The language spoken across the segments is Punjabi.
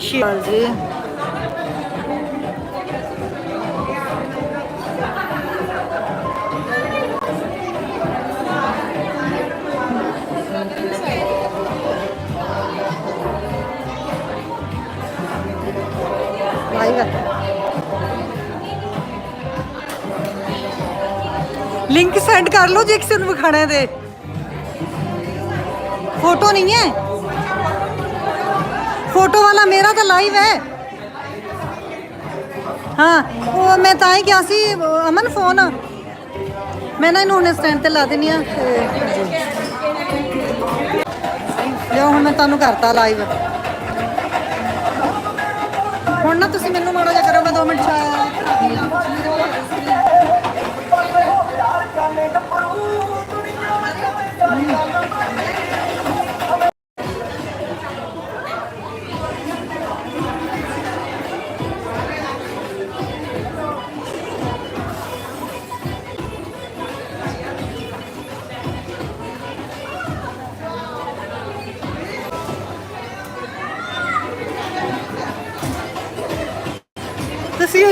ਸ਼ਿਵਾਲ ਜੀ ਲਾਈਵ ਹੈ ਲਿੰਕ ਸੈਂਡ ਕਰ ਲਓ ਜੇ ਕਿਸੇ ਨੂੰ ਵਿਖਾਣਾ ਹੈ? ਤੇ ਫੋਟੋ ਵਾਲਾ ਮੇਰਾ ਤਾਂ ਲਾਈਵ ਹੈ। ਹਾਂ, ਉਹ ਮੈਂ ਤਾਂ ਹੀ ਕਿਹਾ ਸੀ, ਅਮਨ ਫੋਨ ਮੈਂ ਨਾ ਇਹਨੂੰ ਹੁਣੇ ਸਟੈਂਡ ਤੇ ਲਾ ਦੇਣੀ ਆ ਤੇ ਲਿਓ ਹੁਣ ਮੈਂ ਤੁਹਾਨੂੰ ਕਰਤਾ ਲਾਈਵ ਹੁਣ ਨਾ ਤੁਸੀਂ ਮੈਨੂੰ ਮਾੜਾ ਜਿਹਾ ਕਰੋ, ਮੈਂ 2 ਮਿੰਟ ਚਾ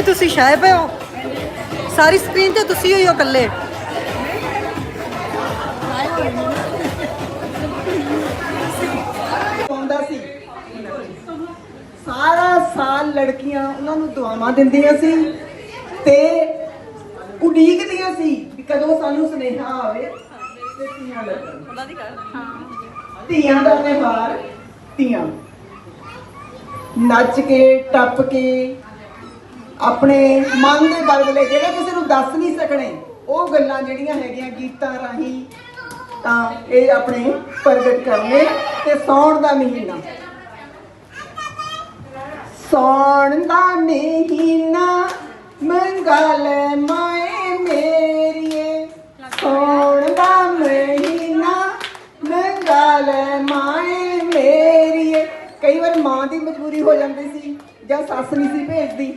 ਤੁਸੀਂ ਛਾਏ ਪਏ ਹੋ? ਸਾਰੀ ਸਕਰੀਨ ਤੇ ਤੁਸੀਂ ਹੋਈ ਹੋ ਇਕੱਲੇ। ਸੀ। ਸਾਰਾ ਸਾਲ ਲੜਕੀਆਂ ਉਹਨਾਂ ਨੂੰ ਦੁਆਵਾਂ ਦਿੰਦੀਆਂ ਸੀ ਤੇ ਉਡੀਕਦੀਆਂ ਸੀ ਵੀ ਕਦੋਂ ਸਾਨੂੰ ਸੁਨੇਹਾ ਆਵੇ ਤੇ ਧੀਆਂ ਲੱਗਣ ਧੀਆਂ ਦਾ ਤਿਉਹਾਰ ਧੀਆਂ। ਨੱਚ ਕੇ ਟੱਪ ਕੇ ਆਪਣੇ ਮਨ ਦੇ ਬਲਬਲੇ ਜਿਹੜੇ ਕਿਸੇ ਨੂੰ ਦੱਸ ਨਹੀਂ ਸਕਣੇ, ਉਹ ਗੱਲਾਂ ਜਿਹੜੀਆਂ ਹੈਗੀਆਂ ਗੀਤਾਂ ਰਾਹੀਂ, ਤਾਂ ਇਹ ਆਪਣੇ ਪ੍ਰਗਟ ਕਰਨੇ ਤੇ ਸੌਣ ਦਾ ਮਹੀਨਾ। ਸੌਣ ਦਾ ਮਹੀਨਾ ਮੰਗਲ ਮਾਏ ਮੇਰੀਏ। ਸੌਣ ਦਾ ਮਹੀਨਾ ਮੰਗਲ ਮਾਏ ਮੇਰੀਏ। ਕਈ ਵਾਰ ਮਾਂ ਦੀ ਮਜਬੂਰੀ ਹੋ ਜਾਂਦੀ ਸੀ ਜਾਂ ਸੱਸ ਨਹੀਂ ਸੀ ਭੇਜਦੀ।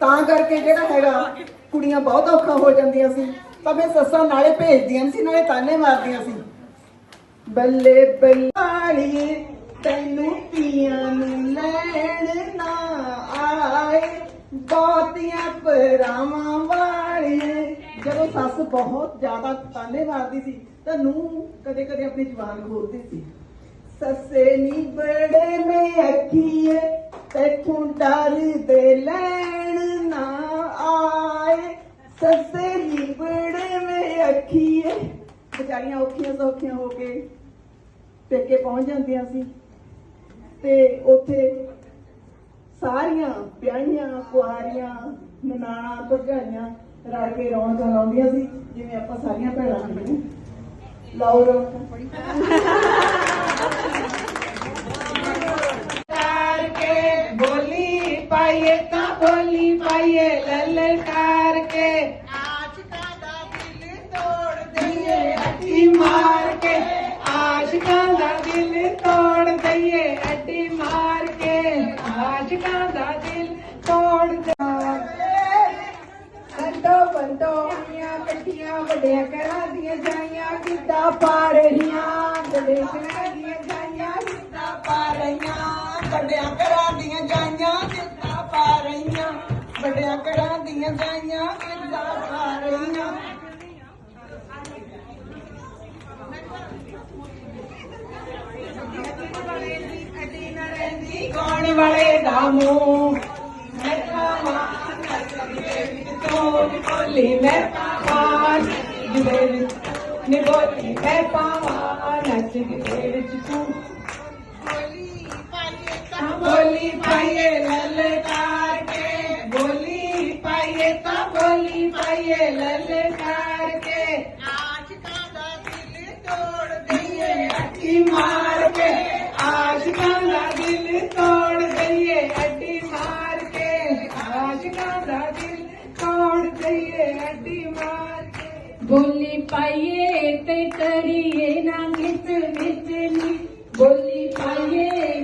ਤਾਂ ਕਰਕੇ ਜਿਹੜਾ ਹੈਗਾ, ਕੁੜੀਆਂ ਬਹੁਤ ਔਖਾ ਹੋ ਜਾਂਦੀਆਂ ਸੀ। ਤਾਂ ਫਿਰ ਸੱਸਾਂ ਨਾਲੇ ਭੇਜਦੀਆਂ ਸੀ, ਨਾਲੇ ਤਾਨੇ ਮਾਰਦੀਆਂ ਸੀ। ਬੱਲੇ ਬੱਲਾੜੀਏ ਤੈਨੂੰ ਪੀਆਂ ਨੂੰ ਲੈਣ ਨਾ ਆਏ। ਬਹੁਤੀਆਂ ਪਰਾਵਾਂ ਵਾਲੀਏ। ਜਦੋਂ ਸੱਸ ਬਹੁਤ ਜ਼ਿਆਦਾ ਤਾਨੇ ਮਾਰਦੀ ਸੀ, ਤਾਂ ਨੂੰ ਕਦੇ ਕਦੇ ਆਪਣੀ ਜ਼ੁਬਾਨ ਖੋਲਦੀ ਸੀ। ਸੱਸੇ ਨੀ ਬੜੇ ਮੇ ਅੱਖੀਏ, ਤੈਥੋਂ ਡਰ ਦੇ ਲੈਣ ਨਾ ਆਏ, ਸੱਸੇ ਨੀ ਬੜੇ ਮੇ ਵਿਚਾਰੀਆਂ ਔਖੀਆਂ ਸੌਖੀਆਂ ਹੋ ਕੇ ਪੇਕੇ ਪਹੁੰਚ ਜਾਂਦੀਆਂ ਸੀ। ਤੇ ਉੱਥੇ ਸਾਰੀਆਂ ਵਿਆਹੀਆਂ, ਕੁਆਰੀਆਂ, ਨਨਾਣਾ, ਭਰਜਾਈਆਂ ਰਲ ਕੇ ਰੌਣਕ ਲਾਉਂਦੀਆਂ ਸੀ, ਜਿਵੇਂ ਆਪਾਂ ਸਾਰੀਆਂ ਭੈਣਾਂ ਹੁੰਦੀਆਂ ਲਾਓ ਰੌਣਕ ਕੇ ਬੋਲੀ ਪਾਈਏ ਤਾਂ ਬੋਲੀ ਪਾਈਏ ਲਲਕਾਰ ਕੇ ਆਸ਼ਕਾਂ ਦਾ ਦਿਲ ਤੋੜ ਦਈਏ ਅੱਡੀ ਮਾਰ ਕੇ ਆਸ਼ਕਾਂ ਦਾ ਦਿਲ ਤੋੜ ਦਈਏ ਅੱਡੀ ਮਾਰ ਕੇ ਆਸ਼ਕਾਂ ਦਾ ਦਿਲ ਤੋੜ ਦਈਏ ਕੰਡੋ ਬੰਦੋਈਆਂ ਕੱਟੀਆਂ ਵੱਡਿਆਂ ਘਰਾਂ ਦੀਆਂ ਜਾਈਆਂ ਕਿੱਦਾਂ ਪਾ ਰਹੀਆਂ ਗਲੇ ਘਰਾਂ ਦੀਆਂ ਜਾਈਆਂ ਕਿੱਦਾਂ ਪਾ ਰਹੀਆਂ ਵੱਡਿਆਂ ਘਰਾਂ ਦੀਆਂ ਜਾਈਆਂ ਕਿੱਦਾਂ ਪਾ ਰਹੀਆਂ ਵੱਡਿਆਂ ਘਰਾਂ ਦੀਆਂ ਜਾਈਆਂ ਕਿੱਦਾਂ ਪਾ ਰਹੀਆਂ। ਕੌਣ ਵਾਲੇ ਦਾ ਮੂੰਹ ਮੈਂ ਵਿੱਚ ਤੋਂ ਬੋਲੀ ਮੈਂ ਪਾਵਾਂ ਜਿਹਦੇ ਵਿੱਚ ਨੀ ਬੋਲੀ ਮੈਂ ਪਾਵਾਂ ਨੱਚ ਦੇ ਵਿੱਚ ਤੂੰ। ਬੋਲੀ ਪਾਈਏ ਲਲਕਾਰ ਕੇ ਬੋਲੀ ਪਾਈਏ ਲਲਕਾਰ ਕੇ ਆਸ਼ਕਾਂ ਦਾ ਦਿਲ ਤੋੜ ਦਈਏ ਅੱਡੀ ਮਾਰ ਕੇ ਆਸ਼ਕਾਂ ਦਾ ਦਿਲ ਤੋੜ ਦਈਏ ਅੱਡੀ ਮਾਰ ਕੇ ਆਸ਼ਕਾਂ ਦਾ ਦਿਲ ਤੋੜ ਦਈਏ ਅੱਡੀ ਮਾਰ ਕੇ ਬੋਲੀ ਪਾਈਏ ਤੇ ਕਰੀਏ ਨਾ ਮਿੱਤ ਮਿੱਤ ਨੀ ਬੋਲੀ ਪਾਈਏ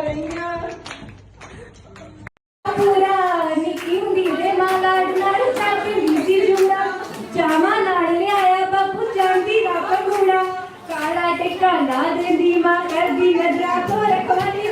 ਰਹੀਆਂ। ਪੂਰਾ ਨਿੱਕੀ ਹੁੰਦੀ ਦੇ ਮਾਂ ਲਾਡ ਨਾਲ ਚਾਪੇ ਲੀਜੀ ਜੁੰਦਾ ਚਾਵਾ ਨਾਲ ਲਿਆਇਆ ਬਾਪੂ ਚਾਂਦੀ ਦਾ ਪੰਗੂੜਾ। ਕਾਲਾ ਟਿਕਾਣਾ ਦਿੰਦੀ ਮਾਂ, ਕਰਦੀ ਨਜ਼ਰਾਂ ਤੋਂ ਰਖਵਾਲੀ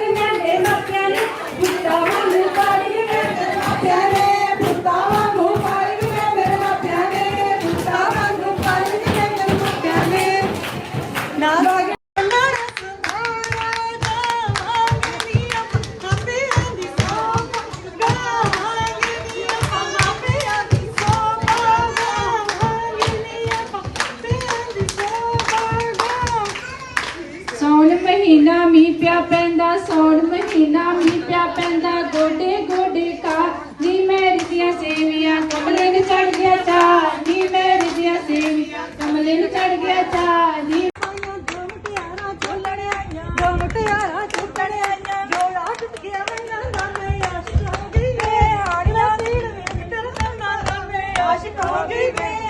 ਸੌਣ ਮੀਂਹ ਪਿਆ ਪੈਂਦਾ, ਗੋਡੇ ਗੋਡੇ ਕਾ। ਨੀ ਮੇਰੀ ਦੀਆਂ ਸੇਵੀਆਂ ਕਮਲੇ ਨੂੰ ਚੜ ਗਿਆ ਚਾ। ਨੀ ਮੇਰੀ ਦੀਆਂ ਸੇਵੀਆਂ ਕਮਲੇ ਨੂੰ ਚੜ ਗਿਆ ਚਾ। ਨੀ ਕਿ ਮੌਸਮ ਗਰਮ ਦਾ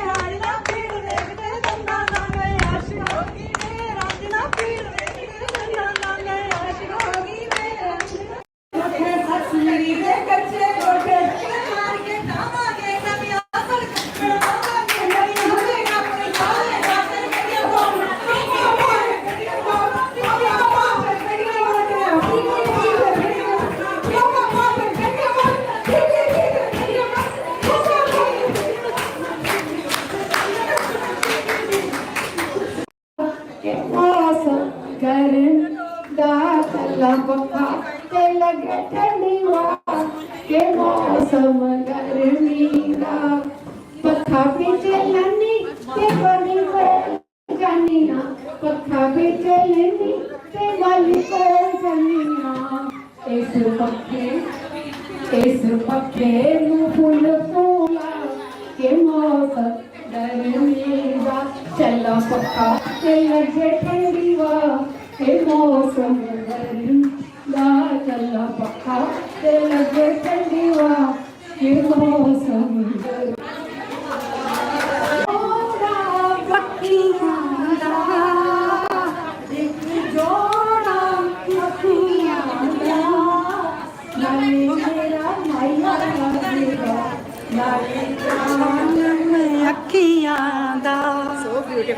ਕੱਲਾ ਪੱਖਾ ਤੇ ਲੱਗੇ ਠੰਡੀ ਹਵਾ ਕਿ ਮੌਸਮ ਗਰਮੀ ਦਾ ਪੱਖਾ ਵੀ ਚੱਲਣੀ ਤੇ ਬਣੀ ਕੋਲ ਜਾਨੀ ਨਾ ਪੱਖਾ ਵੀ ਚੱਲਣੀ ਤੇ ਬਣੀ ਕੋਲ ਜਾਨੀ ਨਾ ਇਸ ਪੱਖੇ ਇਸ ਪੱਖੇ ਨੂੰ ਫੁੱਲ ਫੂਲਾ ਕਿ ਮੌਸਮ ਗਰਮੀ ਦਾ ਚੱਲਾ ਪੱਕਾ ਤੇ ਲੱਗੇ ਠੰਡੀ ਵਾ ਕਿ ਮੌਸਮ ਗਰਮੀ ਦਾ ਚੱਲਾ ਪੱਕਾ ਤੇ ਲੱਗੇ ਠੰਡੀ ਵਾ ਕਿ ਮੌਸਮ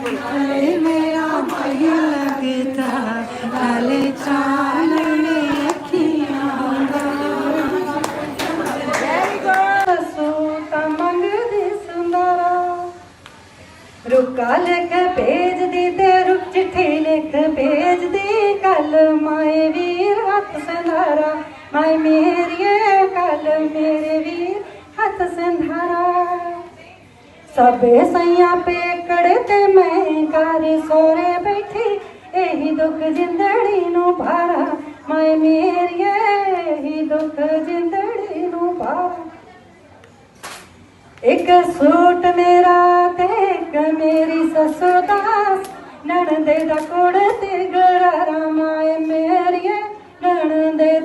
ਸੋ ਬਿਊਟੀਫੁਲ ਮੇਰਾ ਭਾਈ ਲੱਗਦਾ ਨਾਲੇ ਚਾਨਣ ਅੱਖੀਆਂ ਦਾ ਸੋ ਤਾਂ ਮੰਗਦੀ ਸੁੰਦਰਾ ਰੁਕਾ ਲਿਖ ਭੇਜਦੀ ਤੇ ਰੁਕ ਚਿੱਠੀ ਲਿਖ ਭੇਜਦੀ ਕੱਲ ਮਾਏ ਵੀਰ ਹੱਥ ਸੰਧਾਰਾ ਮਾਏ ਮੇਰੀਏ ਸਭੇ ਸਈਆਂ ਪੇਕੜ ਤੇ ਮੈਂ ਘਰ ਸੋਰੇ ਬੈਠੀ, ਇਹੀ ਦੁੱਖ ਜਿੰਦੜੀ ਨੂੰ ਭਾਰਾ, ਮਾਏ ਮੇਰੀਏ, ਇਹੀ ਦੁੱਖ ਜਿੰਦੜੀ ਨੂੰ ਭਾਰਾ। ਇੱਕ ਸੂਟ ਮੇਰਾ ਤੇ ਇੱਕ ਮੇਰੀ ਸੱਸ ਦਾ, ਨਣਦੇ ਦਾ ਕੋੜ ਤੇ ਗਰਾਰਾ, ਮਾਏ ਮੇਰੀਏ, ਨਣਦੇ